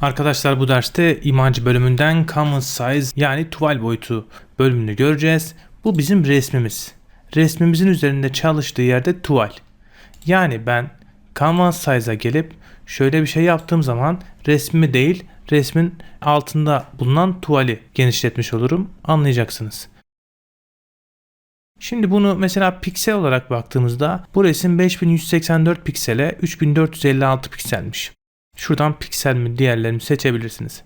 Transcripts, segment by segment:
Arkadaşlar bu derste imaj bölümünden canvas size yani tuval boyutu bölümünü göreceğiz. Bu bizim resmimiz. Resmimizin üzerinde çalıştığı yerde tuval. Yani ben canvas size'a gelip şöyle bir şey yaptığım zaman resmimi değil resmin altında bulunan tuvali genişletmiş olurum. Anlayacaksınız. Şimdi bunu mesela piksel olarak baktığımızda bu resim 5184 piksele 3456 pikselmiş. Şuradan piksel mi diğerlerini seçebilirsiniz.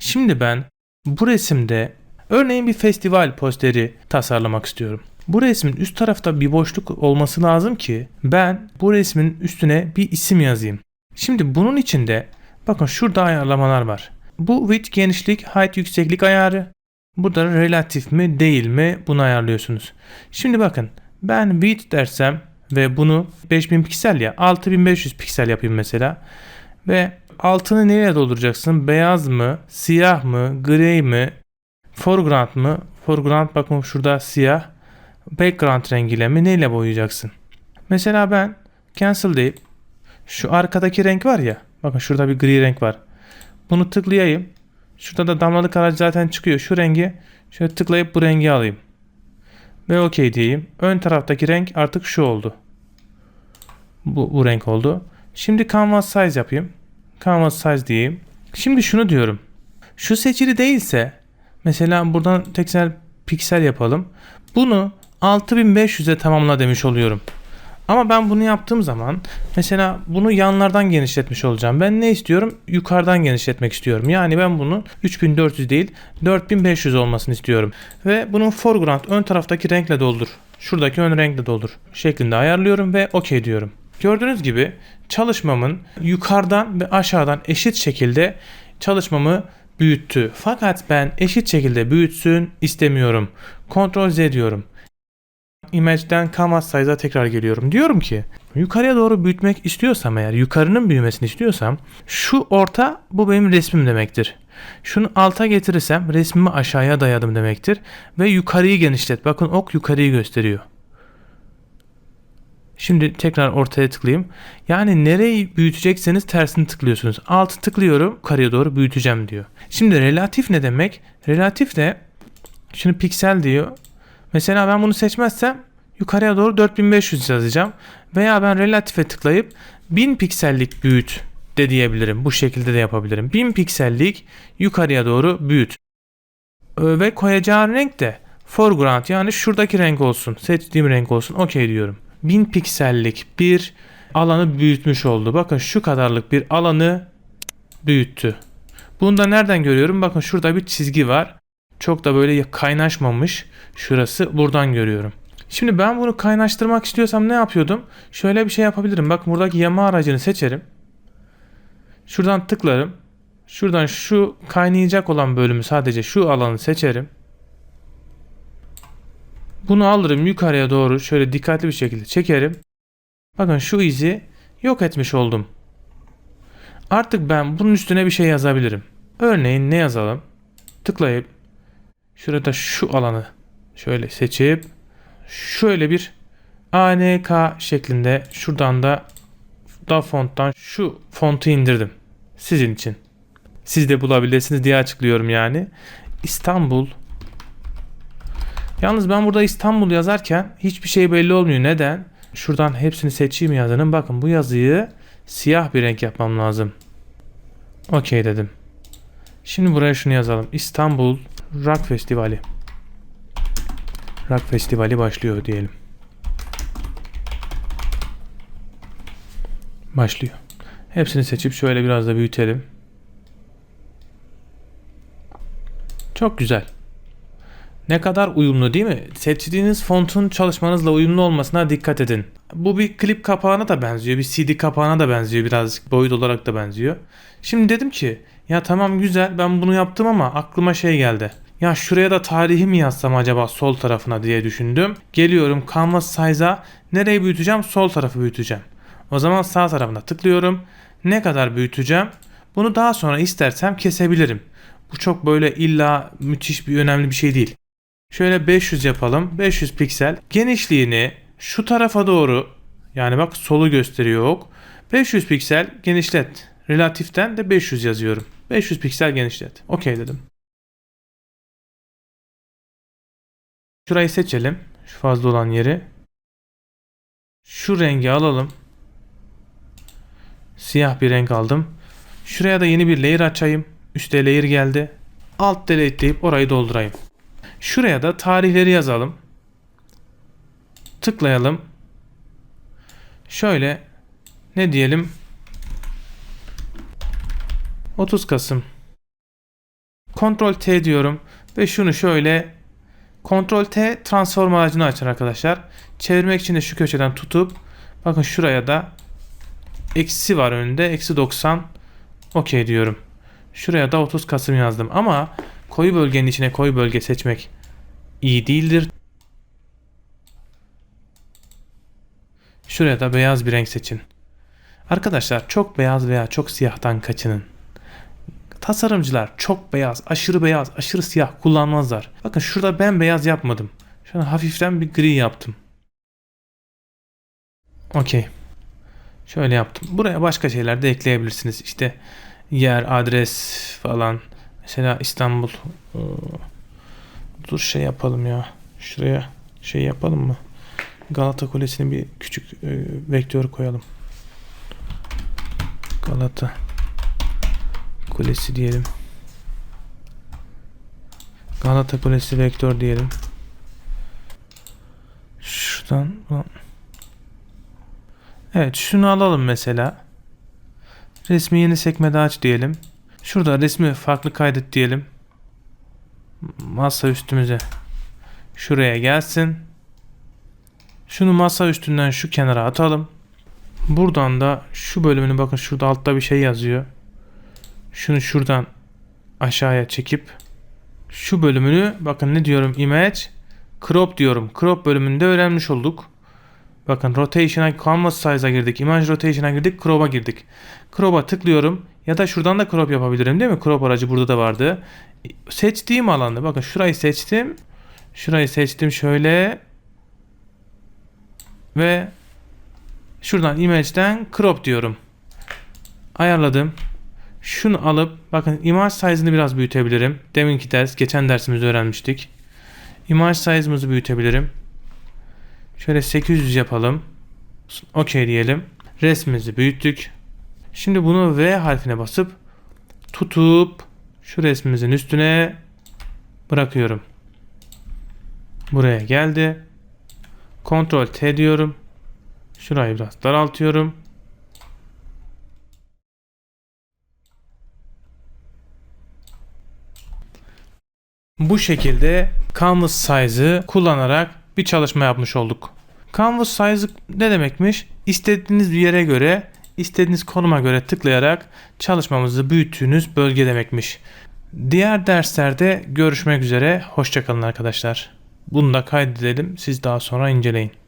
Şimdi ben bu resimde örneğin bir festival posteri tasarlamak istiyorum. Bu resmin üst tarafta bir boşluk olması lazım ki ben bu resmin üstüne bir isim yazayım. Şimdi bunun içinde bakın şurada ayarlamalar var. Bu width genişlik, height yükseklik ayarı. Burada relatif mi değil mi bunu ayarlıyorsunuz. Şimdi bakın ben width dersem ve bunu 5000 piksel ya 6500 piksel yapayım mesela. Ve altını neyle dolduracaksın? Beyaz mı? Siyah mı? Grey mi? Foreground mı? Foreground bakın şurada siyah. Background rengiyle mi? Neyle boyayacaksın? Mesela ben cancel deyip şu arkadaki renk var ya. Bakın şurada bir gri renk var. Bunu tıklayayım. Şurada da damlalık araç zaten çıkıyor. Şu rengi şöyle tıklayıp bu rengi alayım. Ve OK diyeyim. Ön taraftaki renk artık şu oldu. Bu, bu renk oldu. Şimdi canvas size yapayım. Canvas size diyeyim. Şimdi şunu diyorum. Şu seçili değilse mesela buradan teksel piksel yapalım. Bunu 6500'e tamamla demiş oluyorum. Ama ben bunu yaptığım zaman mesela bunu yanlardan genişletmiş olacağım. Ben ne istiyorum? Yukarıdan genişletmek istiyorum. Yani ben bunu 3400 değil 4500 olmasını istiyorum. Ve bunun foreground ön taraftaki renkle doldur. Şuradaki ön renkle doldur şeklinde ayarlıyorum ve OK diyorum. Gördüğünüz gibi çalışmamın yukarıdan ve aşağıdan eşit şekilde çalışmamı büyüttü. Fakat ben eşit şekilde büyütsün istemiyorum. Ctrl Z diyorum. Image'den Canvas Size'a tekrar geliyorum. Diyorum ki yukarıya doğru büyütmek istiyorsam eğer yukarının büyümesini istiyorsam şu orta bu benim resmim demektir. Şunu alta getirirsem resmimi aşağıya dayadım demektir. Ve yukarıyı genişlet. Bakın ok yukarıyı gösteriyor. Şimdi tekrar ortaya tıklayayım. Yani nereyi büyütecekseniz tersini tıklıyorsunuz. Altı tıklıyorum yukarıya doğru büyüteceğim diyor. Şimdi relatif ne demek? Relatif de şimdi piksel diyor. Mesela ben bunu seçmezsem yukarıya doğru 4500 yazacağım. Veya ben relatife tıklayıp 1000 piksellik büyüt de diyebilirim. Bu şekilde de yapabilirim. 1000 piksellik yukarıya doğru büyüt. Ö, Ve koyacağım renk de foreground yani şuradaki renk olsun. Seçtiğim renk olsun. Okey diyorum. 1000 piksellik bir alanı büyütmüş oldu. Bakın şu kadarlık bir alanı büyüttü. Bunu da nereden görüyorum? Bakın şurada bir çizgi var. Çok da böyle kaynaşmamış. Şurası buradan görüyorum. Şimdi ben bunu kaynaştırmak istiyorsam ne yapıyordum? Şöyle bir şey yapabilirim. Bakın buradaki yama aracını seçerim. Şuradan tıklarım. Şuradan şu kaynayacak olan bölümü sadece şu alanı seçerim. Bunu alırım yukarıya doğru şöyle dikkatli bir şekilde çekerim. Bakın şu izi yok etmiş oldum. Artık ben bunun üstüne bir şey yazabilirim. Örneğin ne yazalım? Tıklayıp şurada şu alanı şöyle seçip şöyle bir ANK şeklinde şuradan da da fonttan şu fontu indirdim. Sizin için. Siz de bulabilirsiniz diye açıklıyorum yani. İstanbul Yalnız ben burada İstanbul yazarken hiçbir şey belli olmuyor. Neden? Şuradan hepsini seçeyim yazının. Bakın bu yazıyı siyah bir renk yapmam lazım. Okey dedim. Şimdi buraya şunu yazalım. İstanbul Rock Festivali. Rock Festivali başlıyor diyelim. Başlıyor. Hepsini seçip şöyle biraz da büyütelim. Çok güzel. Ne kadar uyumlu değil mi? Seçtiğiniz fontun çalışmanızla uyumlu olmasına dikkat edin. Bu bir klip kapağına da benziyor. Bir CD kapağına da benziyor. Birazcık boyut olarak da benziyor. Şimdi dedim ki ya tamam güzel ben bunu yaptım ama aklıma şey geldi. Ya şuraya da tarihi mi yazsam acaba sol tarafına diye düşündüm. Geliyorum Canvas Size'a. Nereyi büyüteceğim? Sol tarafı büyüteceğim. O zaman sağ tarafına tıklıyorum. Ne kadar büyüteceğim? Bunu daha sonra istersem kesebilirim. Bu çok böyle illa müthiş bir önemli bir şey değil. Şöyle 500 yapalım. 500 piksel. Genişliğini şu tarafa doğru yani bak solu gösteriyor ok. 500 piksel genişlet. Relatiften de 500 yazıyorum. 500 piksel genişlet. Okey dedim. Şurayı seçelim. Şu fazla olan yeri. Şu rengi alalım. Siyah bir renk aldım. Şuraya da yeni bir layer açayım. Üste layer geldi. Alt delete deyip orayı doldurayım. Şuraya da tarihleri yazalım. Tıklayalım. Şöyle ne diyelim? 30 Kasım. Ctrl T diyorum ve şunu şöyle Ctrl T transform aracını açar arkadaşlar. Çevirmek için de şu köşeden tutup bakın şuraya da eksi var önünde. Eksi 90. Okey diyorum. Şuraya da 30 Kasım yazdım ama koyu bölgenin içine koyu bölge seçmek iyi değildir. Şuraya da beyaz bir renk seçin. Arkadaşlar çok beyaz veya çok siyahtan kaçının. Tasarımcılar çok beyaz, aşırı beyaz, aşırı siyah kullanmazlar. Bakın şurada ben beyaz yapmadım. Şuna hafiften bir gri yaptım. Okey. Şöyle yaptım. Buraya başka şeyler de ekleyebilirsiniz. İşte yer, adres falan. Mesela İstanbul. Ee, Dur şey yapalım ya. Şuraya şey yapalım mı? Galata Kulesi'ne bir küçük e, vektör koyalım. Galata Kulesi diyelim. Galata Kulesi vektör diyelim. Şuradan Evet şunu alalım mesela. Resmi yeni sekmede aç diyelim. Şurada resmi farklı kaydet diyelim. Masa üstümüze. Şuraya gelsin. Şunu masa üstünden şu kenara atalım. Buradan da şu bölümünü bakın şurada altta bir şey yazıyor. Şunu şuradan aşağıya çekip şu bölümünü bakın ne diyorum image crop diyorum. Crop bölümünde öğrenmiş olduk. Bakın rotation'a canvas size'a girdik. Image rotation'a girdik. Crop'a girdik. Crop'a tıklıyorum. Ya da şuradan da crop yapabilirim değil mi? Crop aracı burada da vardı. Seçtiğim alanda bakın şurayı seçtim. Şurayı seçtim şöyle. Ve şuradan image'den crop diyorum. Ayarladım. Şunu alıp bakın image size'ını biraz büyütebilirim. Deminki ders, geçen dersimizde öğrenmiştik. Image size'ımızı büyütebilirim. Şöyle 800 yapalım. Okey diyelim. Resmimizi büyüttük. Şimdi bunu V harfine basıp tutup şu resmimizin üstüne bırakıyorum. Buraya geldi. Ctrl T diyorum. Şurayı biraz daraltıyorum. Bu şekilde canvas size'ı kullanarak bir çalışma yapmış olduk. Canvas size ne demekmiş? İstediğiniz bir yere göre, istediğiniz konuma göre tıklayarak çalışmamızı büyüttüğünüz bölge demekmiş. Diğer derslerde görüşmek üzere. Hoşçakalın arkadaşlar. Bunu da kaydedelim. Siz daha sonra inceleyin.